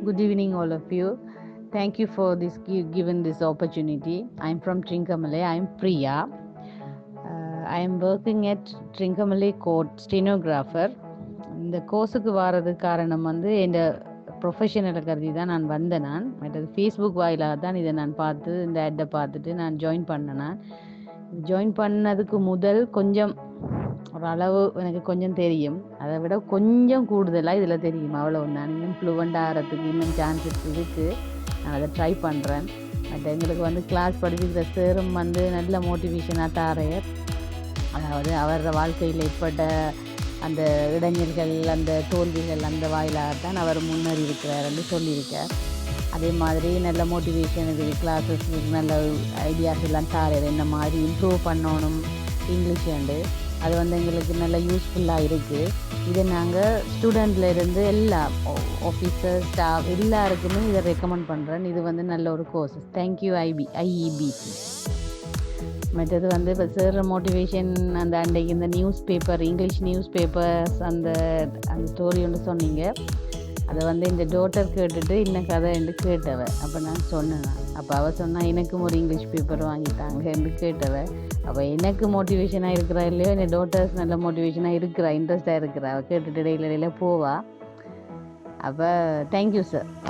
Good evening, all of you. Thank you for this gi- given this opportunity. I'm from Trincomalee. I'm Priya. Uh, I am working at Trincomalee Court stenographer. இந்த கோர்ஸுக்கு வாரதுக்கு காரணம் வந்து என் ப்ரொஃபஷனலை கருதி தான் நான் வந்தேன் நான் மற்றது ஃபேஸ்புக் வாயிலாக தான் இதை நான் பார்த்து இந்த ஆட்டை பார்த்துட்டு நான் ஜாயின் பண்ணேன் நான் ஜாயின் பண்ணதுக்கு முதல் கொஞ்சம் ஒரு அளவு எனக்கு கொஞ்சம் தெரியும். அதை விட கொஞ்சம் கூடுதலாக இதில் தெரியும். அவ்வளோ நான் இன்னும் ஃப்ளூவெண்ட் ஆகிறதுக்கு இன்னும் சான்சஸ் இருக்குது நான் அதை ட்ரை பண்ணுறேன் பட் எங்களுக்கு வந்து கிளாஸ் படிச்சுக்கிற சேரும் வந்து நல்ல மோட்டிவேஷனாக தாரையர் அதாவது அவரோட வாழ்க்கையில் ஏற்பட்ட அந்த இடைஞ்சல்கள் அந்த தோல்விகள் அந்த வாயிலாகத்தான் அவர் முன்னேறி இருக்கிறார்னு சொல்லியிருக்கார். அதே மாதிரி நல்ல மோட்டிவேஷன் இருக்குது. கிளாஸஸ் நல்ல ஐடியாஸ் எல்லாம் தாரார் என்ன மாதிரி இம்ப்ரூவ் பண்ணணும் இங்கிலீஷ் அண்டு அது வந்து எங்களுக்கு நல்ல யூஸ்ஃபுல்லாக இருக்குது இதை நாங்கள் ஸ்டூடெண்ட்லேருந்து எல்லா ஆஃபீஸர் ஸ்டாஃப் எல்லாருக்குமே இதை ரெக்கமெண்ட் பண்ணுறேன் இது வந்து நல்ல ஒரு கோர்ஸஸ் தேங்க்யூ ஐபி ஐஇபிசி மற்றது வந்து இப்போ சேர்ற மோட்டிவேஷன் அந்த அன்றைக்கு இந்த news paper English news papers அந்த அந்த ஸ்டோரி ஒன்று சொன்னீங்க. அதை வந்து இந்த டோட்டர் கேட்டுட்டு இன்னும் கதை என்று கேட்டவ. அப்போ நான் சொன்னேன். அப்போ அவள் சொன்னால் எனக்கும் ஒரு இங்கிலீஷ் பேப்பர் வாங்கிட்டாங்க என்று கேட்டவ. அப்போ எனக்கு மோட்டிவேஷனாக இருக்கிறா இல்லையோ? என் டோட்டர்ஸ் நல்ல மோட்டிவேஷனாக இருக்கிறா? இன்ட்ரெஸ்டாக இருக்கிறா? அவள் கேட்டுட்டு இடையில இடையில போவா. அப்போ தேங்க்யூ சார்